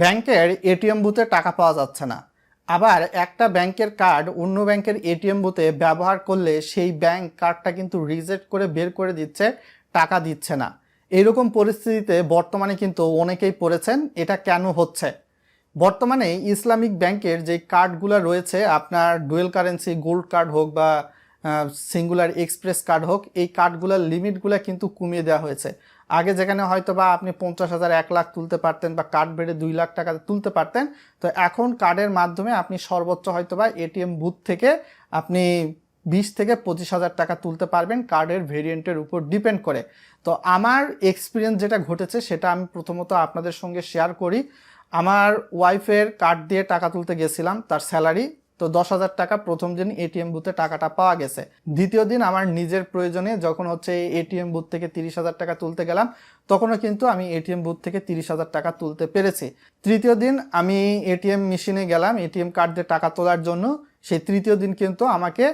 ব্যাংকের এটিএম বুথে টাকা পাওয়া যাচ্ছে না। আবার একটা ব্যাংকের কার্ড অন্য ব্যাংকের এটিএম বুথে ব্যবহার করলে সেই ব্যাংক কার্ডটা কিন্তু রিজেক্ট করে বের করে দিচ্ছে, টাকা দিচ্ছে না। এরকম পরিস্থিতিতে বর্তমানে কিন্তু অনেকেই পড়েছেন, এটা কেন হচ্ছে? বর্তমানে ইসলামিক ব্যাংকের যে কার্ডগুলো রয়েছে, আপনার ডুয়েল কারেন্সি, গোল্ড কার্ড হোক বা সিঙ্গুলার এক্সপ্রেস কার্ড হোক, এই কার্ডগুলোর লিমিটগুলো কিন্তু কমিয়ে দেওয়া হয়েছে। আগে যেখানে হয়তো বা আপনি পঞ্চাশ হাজার, এক লাখ তুলতে পারতেন বা কার্ড বেড়ে দুই লাখ টাকা তুলতে পারতেন, তো এখন কার্ডের মাধ্যমে আপনি সর্বোচ্চ হয়তো বা এটিএম বুথ থেকে আপনি বিশ থেকে পঁচিশ হাজার টাকা তুলতে পারবেন কার্ডের ভেরিয়েন্টের উপর ডিপেন্ড করে। তো আমার এক্সপিরিয়েন্স যেটা ঘটেছে, সেটা আমি প্রথমত আপনাদের সঙ্গে শেয়ার করি। আমার ওয়াইফের কার্ড দিয়ে টাকা তুলতে গেছিলাম, তার স্যালারি তো দশ হাজার টাকা প্রথম দিন এটিএম বুথে টাকাটা পাওয়া গেছে। দ্বিতীয় দিন আমার নিজের প্রয়োজনে যখন হচ্ছে এটিএম বুথ থেকে তিরিশ হাজার টাকা তুলতে গেলাম, তখনও কিন্তু আমি এটিএম বুথ থেকে তিরিশ হাজার টাকা তুলতে পেরেছি। তৃতীয় দিন আমি এটিএম মেশিনে গেলাম এটিএম কার্ড দিয়ে টাকা তোলার জন্য। সেই তৃতীয় দিন কিন্তু আমাকে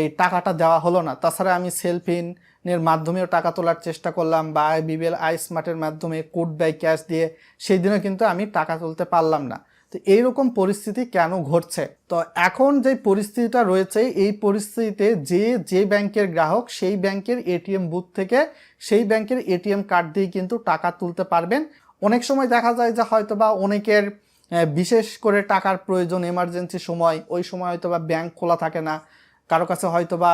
এই টাকাটা দেওয়া হলো না। তাছাড়া আমি সেলফিনের মাধ্যমেও টাকা তোলার চেষ্টা করলাম বা বিবিএল আই স্মার্টের মাধ্যমে কোড বাই ক্যাশ দিয়ে, সেই দিনও কিন্তু আমি টাকা তুলতে পারলাম না। তো এইরকম পরিস্থিতি কেন ঘটছে? তো এখন যে পরিস্থিতিটা রয়েছে, এই পরিস্থিতিতে যে যে ব্যাংকের গ্রাহক সেই ব্যাংকের এটিএম বুথ থেকে সেই ব্যাংকের এটিএম কার্ড দিয়ে কিন্তু টাকা তুলতে পারবেন। অনেক সময় দেখা যায় যে হয়তো বা অনেকের বিশেষ করে টাকার প্রয়োজন এমার্জেন্সি সময়, ওই সময় হয়তো বা ব্যাংক খোলা থাকে না, কারও কাছে হয়তো বা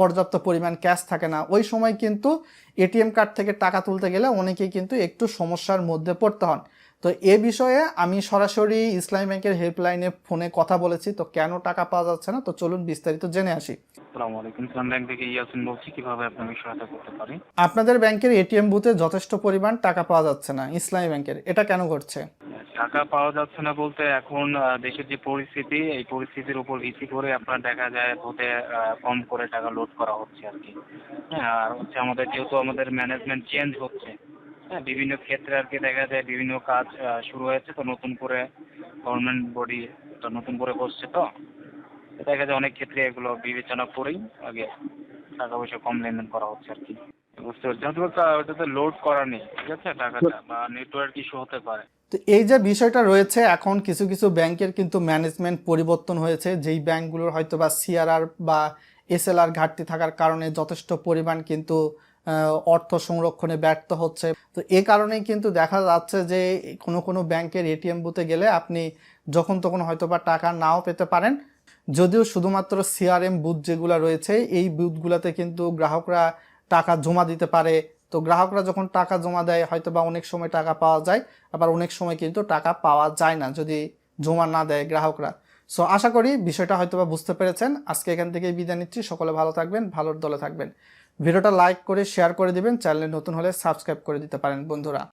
পর্যাপ্ত পরিমাণ ক্যাশ থাকে না, ওই সময় কিন্তু এটিএম কার্ড থেকে টাকা তুলতে গেলে অনেকেই কিন্তু একটু সমস্যার মধ্যে পড়তে হন। তো এ বিষয়ে আমি সরাসরি ইসলামী ব্যাংকের হেল্পলাইনে ফোনে কথা বলেছি তো কেন টাকা পাওয়া যাচ্ছে না? তো চলুন বিস্তারিত জেনে আসি। আপনাদের ব্যাংকের এটিএম বুথে যথেষ্ট পরিমাণ টাকা পাওয়া যাচ্ছে না ইসলামী ব্যাংকের। এটা কেন ঘটছে? টাকা পাওয়া যাচ্ছে না বলতে এখন দেশের যে পরিস্থিতি এই পরিস্থিতির উপর ভিত্তি করে আপনার দেখা যায় ভোটে কম করে টাকা লোড করা হচ্ছে আর কি। হ্যাঁ আর হচ্ছে আমাদের যেহেতু আমাদের ম্যানেজমেন্ট চেঞ্জ হচ্ছে হ্যাঁ বিভিন্ন ক্ষেত্রে আর কি দেখা যায় বিভিন্ন কাজ শুরু হয়েছে তো নতুন করে গভর্নমেন্ট বডি তো নতুন করে বসছে তো। দেখা যায় অনেক ক্ষেত্রে এগুলো বিবেচনা করেই আগে টাকা পয়সা কম লেনদেন করা হচ্ছে আর কি। বুঝতে পারছি। অথবা ওটাতে লোড করা নেই ঠিক আছে? টাকাটা বা নেটওয়ার্ক ইস্যু হতে পারে। তো এই যে বিষয়টা রয়েছে এখন কিছু কিছু ব্যাংকের কিন্তু ম্যানেজমেন্ট পরিবর্তন হয়েছে। যেই ব্যাংকগুলোর হয়তো বা সিআরআর বা এসএলআর ঘাটতি থাকার কারণে যথেষ্ট পরিমাণ কিন্তু অর্থ সংরক্ষণে ব্যর্থ হচ্ছে। তো এ কারণেই কিন্তু দেখা যাচ্ছে যে কোনো কোনো ব্যাংকের এটিএম বুথে গেলে আপনি যখন তখন হয়তো বা টাকা নাও পেতে পারেন। যদিও শুধুমাত্র সিআরএম বুথ যেগুলো রয়েছে, এই বুথগুলোতে কিন্তু গ্রাহকরা টাকা জমা দিতে পারে। তো গ্রাহকরা যখন টাকা জমা দেয় হয়তো বা অনেক সময় টাকা পাওয়া যায়, আবার অনেক সময় কিন্তু টাকা পাওয়া যায় না যদি জমা না দেয় গ্রাহকরা। সো আশা করি বিষয়টা হয়তো বা বুঝতে পেরেছেন। আজকে এখান থেকে বিদায় নিচ্ছি। সকলে ভালো থাকবেন, ভালোর দলে থাকবেন। ভিডিওটা লাইক করে শেয়ার করে দেবেন চ্যানেলে নতুন হলে সাবস্ক্রাইব করে দিতে পারেন বন্ধুরা।